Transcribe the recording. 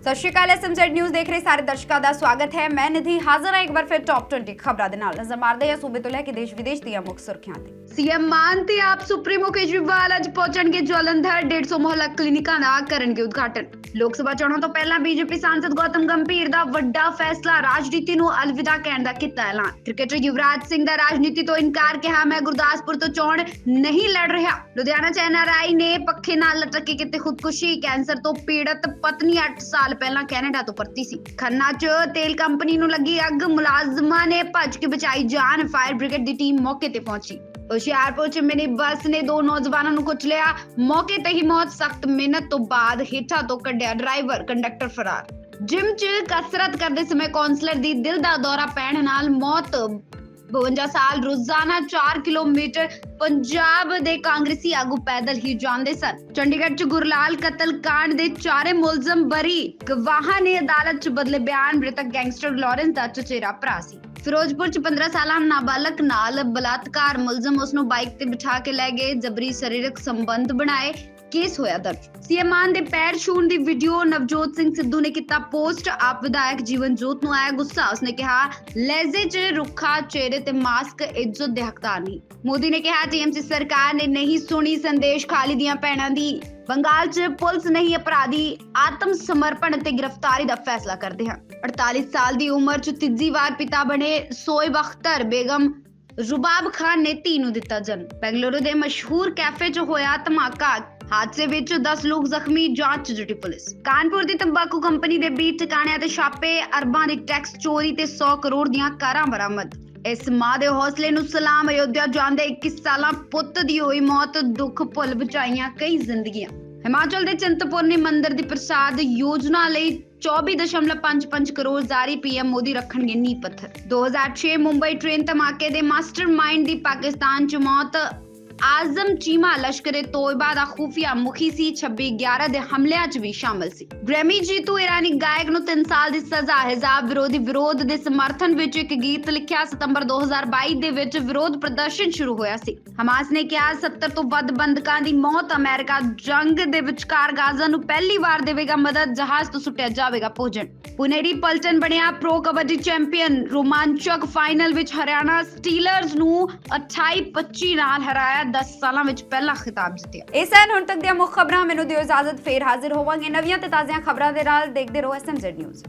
ਸਤਿ ਸ਼੍ਰੀ ਅਕਾਲ SMZ news ਦੇਖ ਰਹੇ ਸਾਰੇ ਦਰਸ਼ਕਾਂ ਦਾ ਸਵਾਗਤ ਹੈ। ਮੈਂ ਨਿਧੀ ਹਾਜ਼ਰ ਹਾਂ, ਇੱਕ ਵਾਰ ਫਿਰ ਟੌਪ 20 ਖਬਰਾਂ ਦੇ ਨਾਲ। ਨਜ਼ਰ ਮਾਰਦੇ ਹਾਂ ਸੂਬੇ ਤੋਂ ਲੈ ਕੇ ਦੇਸ਼ ਵਿਦੇਸ਼ ਦੀਆਂ ਮੁੱਖ ਸੁਰਖੀਆਂ ਤੇ। ਸੀਐਮ ਮਾਨ ਤੇ ਆਪ ਸੁਪਰੀਮੋ ਕੇਜਰੀਵਾਲ ਅੱਜ ਪਹੁੰਚਣਗੇ ਜਲੰਧਰ। 150 ਮੁਹੱਲਾ ਕਲੀਨਿਕਾਂ ਦਾ ਕਰਨਗੇ ਉਦਘਾਟਨ। ਲੋਕ ਸਭਾ ਚੋਣਾਂ ਤੋਂ ਪਹਿਲਾਂ ਬੀਜੇਪੀ ਸਾਂਸਦ ਗੌਤਮ ਗੰਭੀਰ ਦਾ ਵੱਡਾ ਫੈਸਲਾ ਰਾਜਨੀਤੀ ਨੂੰ ਅਲਵਿਦਾ ਕਹਿਣ ਦਾ ਕੀਤਾ ਐਲਾਨ। ਕ੍ਰਿਕਟਰ ਯੁਵਰਾਜ ਸਿੰਘ ਦਾ ਰਾਜਨੀਤੀ ਤੋਂ ਇਨਕਾਰ ਕਿਹਾ, ਮੈਂ ਗੁਰਦਾਸਪੁਰ ਤੋਂ ਚੋਣ ਨਹੀਂ ਲੜ ਰਿਹਾ। ਲੁਧਿਆਣਾ ਚ ਐਨਆਰਆਈ ਨੇ ਪੱਖੇ ਨਾਲ ਲਟਕ ਕੇ ਕੀਤੀ ਖੁਦਕੁਸ਼ੀ। ਕੈਂਸਰ ਤੋਂ ਪੀੜਤ ਪਤਨੀ 8 ਸਾਲ ਪਹਿਲਾਂ ਕੈਨੇਡਾ ਤੋਂ ਪਰਤੀ ਸੀ। ਖੰਨਾ ਚ ਤੇਲ ਕੰਪਨੀ ਨੂੰ ਲੱਗੀ ਅੱਗ, ਮੁਲਾਜ਼ਮਾਂ ਨੇ ਭੱਜ ਕੇ ਬਚਾਈ ਜਾਨ। ਫਾਇਰ ਬ੍ਰਿਗੇਡ ਦੀ ਟੀਮ ਮੌਕੇ ਤੇ ਪਹੁੰਚੀ। ਹੁਸ਼ਿਆਰਪੁਰ ਚ ਮਿਨੀ ਬੱਸ ਨੇ ਦੋ ਨੌਜਵਾਨਾਂ ਨੂੰ ਕੁਚਲਿਆ ਮੌਕੇ ਤੇ ਹੀ ਮੌਤ, ਸਖਤ ਮਿਹਨਤ ਤੋਂ ਬਾਅਦ ਹੇਠਾਂ ਤੋਂ ਕੱਢਿਆ ਡਰਾਈਵਰ, ਕੰਡਕਟਰ ਫਰਾਰ। ਜਿਮ ਚ ਕਸਰਤ ਕਰਦੇ ਸਮੇਂ ਕਾਉਂਸਲਰ ਦੀ ਦਿਲ ਦਾ ਦੌਰਾ ਪੈਣ ਨਾਲ ਮੌਤ 52 ਸਾਲ, ਰੋਜ਼ਾਨਾ 4 ਕਿਲੋਮੀਟਰ ਪੰਜਾਬ ਦੇ ਕਾਂਗਰਸੀ ਆਗੂ ਪੈਦਲ ਹੀ ਜਾਂਦੇ ਸਨ। ਚੰਡੀਗੜ੍ਹ ਚ ਗੁਰਲਾਲ ਕਤਲ ਕਾਂਡ ਦੇ ਚਾਰੇ ਮੁਲਜ਼ਮ ਬਰੀ। ਗਵਾਹਾਂ ਨੇ ਅਦਾਲਤ ਚ ਬਦਲੇ ਬਿਆਨ, ਮ੍ਰਿਤਕ ਗੈਂਗਸਟਰ ਲਾਰੈਂਸ ਦਾ ਚਚੇਰਾ ਭਰਾ ਸੀ। ਫਿਰੋਜ਼ਪੁਰ ਚ 15 ਸਾਲਾ ਨਾਬਾਲਗ ਨਾਲ ਬਲਾਤਕਾਰ ਮੁਲਜ਼ਮ ਉਸ ਨੂੰ ਬਾਈਕ ਤੇ ਬਿਠਾ ਕੇ ਲੈ ਗਏ, ਜਬਰੀ ਸਰੀਰਕ ਸੰਬੰਧ ਬਣਾਏ ਕੇਸ ਹੋਇਆ ਦਰਜ। ਸੀਐਮ ਮਾਨ ਦੇ ਪੈਰ ਛੂਣ ਦੀ ਵੀਡੀਓ ਨਵਜੋਤ ਸਿੰਘ ਸਿੱਧੂ ਨੇ ਕੀਤਾ ਪੋਸਟ ਆਪ ਵਿਧਾਇਕ ਜੀਵਨ ਨੂੰ ਆਇਆ ਗੁੱਸਾ। ਉਸਨੇ ਕਿਹਾ, ਲਹਿਜ਼ੇ 'ਚ ਰੁੱਖਾ, ਚਿਹਰੇ ਤੇ ਮਾਸਕ, ਇੱਜ਼ਤ ਦੇ ਹੱਕਦਾਰ ਨਹੀਂ। ਮੋਦੀ ਨੇ ਕਿਹਾ, ਟੀਐਮਸੀ ਸਰਕਾਰ ਨੇ ਨਹੀਂ ਸੁਣੀ ਸੰਦੇਸ਼ ਖਾਲੀ ਦੀਆਂ ਭੈਣਾਂ ਦੀ। ਬੰਗਾਲ 'ਚ ਪੁਲਿਸ ਨਹੀਂ, ਅਪਰਾਧੀ ਆਤਮ ਸਮਰਪਣ ਅਤੇ ਗ੍ਰਿਫਤਾਰੀ ਦਾ ਫੈਸਲਾ ਕਰਦੇ ਹਨ 48 ਸਾਲ ਦੀ ਉਮਰ 'ਚ ਤੀਜੀ ਵਾਰ ਪਿਤਾ ਬਣੇ ਸੋਇਬ ਅਖਤਰ ਬੇਗਮ ਰੁਬਾਬ ਖਾਨ ਨੇ ਧੀ ਨੂੰ ਦਿੱਤਾ ਜਨਮ। ਬੈਂਗਲੁਰੂ ਦੇ ਮਸ਼ਹੂਰ ਕੈਫੇ 'ਚ ਹੋਇਆ ਧਮਾਕਾ। ਹਾਦਸੇ ਵਿੱਚ 10 ਲੋਕ ਜ਼ਖਮੀ, ਜਾਂਚ ਜੁਟੀ ਪੁਲਿਸ। ਕਾਨਪੁਰ ਦੀ ਤੰਬਾਕੂ ਕੰਪਨੀ ਦੇ 20 ਟਿਕਾਣਿਆਂ ਤੇ ਛਾਪੇ ਅਰਬਾਂ ਦੀ ਟੈਕਸ ਚੋਰੀ ਤੇ 100 ਕਰੋੜ ਦੀਆਂ ਕਾਰਾਂ ਬਰਾਮਦ। ਇਸ ਮਾਂ ਦੇ ਹੌਸਲੇ ਨੂੰ ਸਲਾਮ ਅਯੋਧਿਆ ਜਾਂਦੇ 21 ਸਾਲਾਂ ਪੁੱਤ ਦੀ ਹੋਈ ਮੌਤ, ਦੁੱਖ, ਭੁੱਲ ਬਚਾਈਆਂ ਕਈ ਜ਼ਿੰਦਗੀਆਂ। ਹਿਮਾਚਲ ਦੇ ਚਿੰਤਪੁਰਨੀ ਮੰਦਿਰ ਦੀ ਪ੍ਰਸਾਦ ਯੋਜਨਾ ਲਈ 24.55 ਕਰੋੜ ਜਾਰੀ ਪੀਐਮ ਮੋਦੀ ਰੱਖਣਗੇ ਨੀਂਹ ਪੱਥਰ। 2006 ਮੁੰਬਈ ਟ੍ਰੇਨ ਧਮਾਕੇ ਦੇ ਮਾਸਟਰਮਾਈਂਡ ਦੀ ਪਾਕਿਸਤਾਨ 'ਚ ਮੌਤ ਆਜ਼ਮ ਚੀਮਾ ਲਸ਼ਕਰੇ ਤੋਇਬਾ ਦਾ ਖੂਫੀਆ ਮੁਖੀ ਸੀ 26 11 ਦੇ ਹਮਲਿਆਂ 'ਚ ਵੀ ਸ਼ਾਮਲ ਸੀ ਗ੍ਰੈਮੀ ਜੀਤੂ ਇਰਾਨੀ ਗਾਇਕ ਨੂੰ 3 ਸਾਲ ਦੀ ਸਜ਼ਾ ਹਿਜ਼ਾਬ ਵਿਰੋਧੀ ਵਿਰੋਧ ਦੇ ਸਮਰਥਨ ਵਿੱਚ ਇੱਕ ਗੀਤ ਲਿਖਿਆ ਸਤੰਬਰ 2022 ਦੇ ਵਿੱਚ ਵਿਰੋਧ ਪ੍ਰਦਰਸ਼ਨ ਸ਼ੁਰੂ ਹੋਇਆ ਸੀ ਹਮਾਸ ਨੇ ਕਿਹਾ 70 ਤੋਂ ਵੱਧ ਬੰਦਕਾਂ ਦੀ ਮੌਤ ਅਮਰੀਕਾ ਜੰਗ ਦੇ ਵਿਚਕਾਰ ਗਾਜ਼ਾ ਨੂੰ ਪਹਿਲੀ ਵਾਰ ਦੇਵੇਗਾ ਮਦਦ ਜਹਾਜ਼ ਤੋਂ ਸੁੱਟਿਆ ਜਾਵੇਗਾ ਭੋਜਨ ਪੁਨੇਰੀ ਪਲਟਨ ਬਣਿਆ ਪ੍ਰੋ ਕਬੱਡੀ ਚੈਂਪੀਅਨ ਰੋਮਾਂਚਕ ਫਾਈਨਲ ਵਿੱਚ ਹਰਿਆਣਾ ਸਟੀਲਰਜ਼ ਨੂੰ 28-25 ਨਾਲ ਹਰਾਇਆ 10 ਸਾਲਾਂ ਵਿੱਚ ਪਹਿਲਾ ਖਿਤਾਬ ਜਿੱਤਿਆ। ਇਹ ਸਨ ਹੁਣ ਤੱਕ ਦੀਆਂ ਮੁੱਖ ਖਬਰਾਂ, ਮੈਨੂੰ ਦਿਓ ਇਜਾਜ਼ਤ, ਫੇਰ ਹਾਜ਼ਰ ਹੋਵਾਂਗੇ ਨਵੀਆਂ ਤੇ ਤਾਜ਼ੀਆਂ ਖਬਰਾਂ ਦੇ ਨਾਲ, ਦੇਖਦੇ ਰਹੋ ਐਸਐਮਜ਼ੈਡ ਨਿਊਜ਼